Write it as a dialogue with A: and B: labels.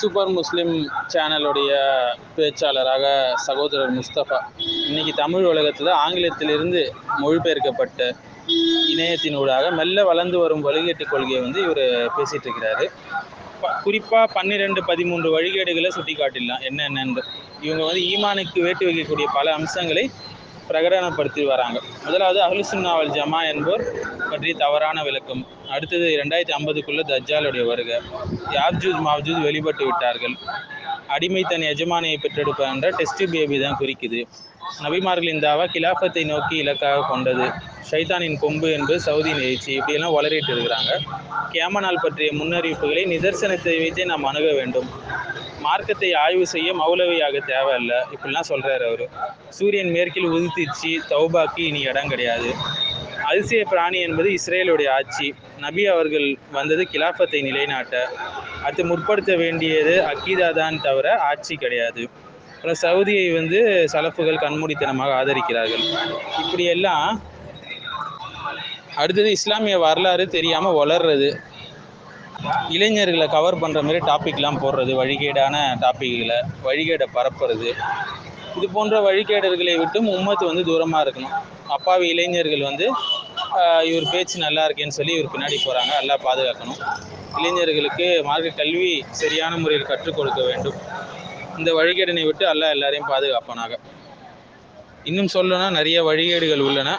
A: Super முஸ்லீம் சேனலுடைய பேச்சாளராக சகோதரர் முஸ்தபா இன்னைக்கு தமிழ் உலகத்தில் ஆங்கிலத்திலிருந்து மொழிபெயர்க்கப்பட்ட இணையத்தினூடாக மெல்ல வளர்ந்து வரும் வழிகேட்டு கொள்கையை வந்து இவர் பேசிகிட்டு இருக்கிறாரு. ப- பன்னிரெண்டு பதிமூன்று வழிகேடுகளை சுட்டி காட்டிடலாம் என்னென்னு இவங்க வந்து ஈமானுக்கு வேட்டு வைக்கக்கூடிய பல அம்சங்களை பிரகடனப்படுத்தி வராங்க. முதலாவது அஹ்லுசுன்னாவல் ஜமா என்போர் பற்றி தவறான விளக்கம். அடுத்தது ரெண்டாயிரத்தி ஐம்பதுக்குள்ளே தஜ்ஜாலுடைய வருகை. யாப்ஜூத் மாவ்ஜூத் வெளிப்பட்டு விட்டார்கள். அடிமை தன் எஜமானியை பெற்றெடுப்ப என்ற டெஸ்ட் பேபி தான் குறிக்குது. நபிமார்களின் தாவா கிலாஃபத்தை நோக்கி இலக்காக கொண்டது. ஷைத்தானின் கொம்பு என்பது சவுதியின் எழுச்சி. இப்படியெல்லாம் வளரிட்டு இருக்கிறாங்க. கேமனால் நாள் பற்றிய முன்னறிவிப்புகளை நிதர்சனத்தை வைத்தே நாம் அணுக வேண்டும். மார்க்கத்தை ஆய்வு செய்ய மௌலவியாக தேவையில்ல. இப்படிலாம் சொல்கிறார் அவர். சூரியன் மேற்கில் உதித்திச்சு தௌபாக்கு இனி இடம் கிடையாது. அதிசய பிராணி என்பது இஸ்ரேலுடைய ஆட்சி. நபி அவர்கள் வந்தது கிலாஃபத்தை நிலைநாட்ட. அடுத்து முற்படுத்த வேண்டியது அக்கீதா தான் தவிர ஆட்சி கிடையாது. அப்புறம் சவுதியை வந்து சலப்புகள் கண்மூடித்தனமாக ஆதரிக்கிறார்கள். இப்படியெல்லாம் அடுத்தது இஸ்லாமிய வரலாறு தெரியாமல் வளர்றது. இளைஞர்களை கவர் பண்ணுற மாதிரி டாபிக்லாம் போடுறது வழிகேடான டாப்பிக்களை வழிகேடை பரப்புறது. இது போன்ற வழிகேடர்களை விட்டும் உம்மத்து வந்து தூரமாக இருக்கணும். அப்பாவி இளைஞர்கள் வந்து இவர் பேச்சு நல்லா இருக்கேன்னு சொல்லி இவர் பின்னாடி போகிறாங்க நல்லா பாதுகாக்கணும். இளைஞர்களுக்கு மார்க்க கல்வி சரியான முறையில் கற்றுக் கொடுக்க வேண்டும். இந்த வழிகேடனை விட்டு அல்லாஹ் எல்லாரையும் பாதுகாப்பானாக. இன்னும் சொல்லணும்னா நிறைய வழிகேடுகள் உள்ளன.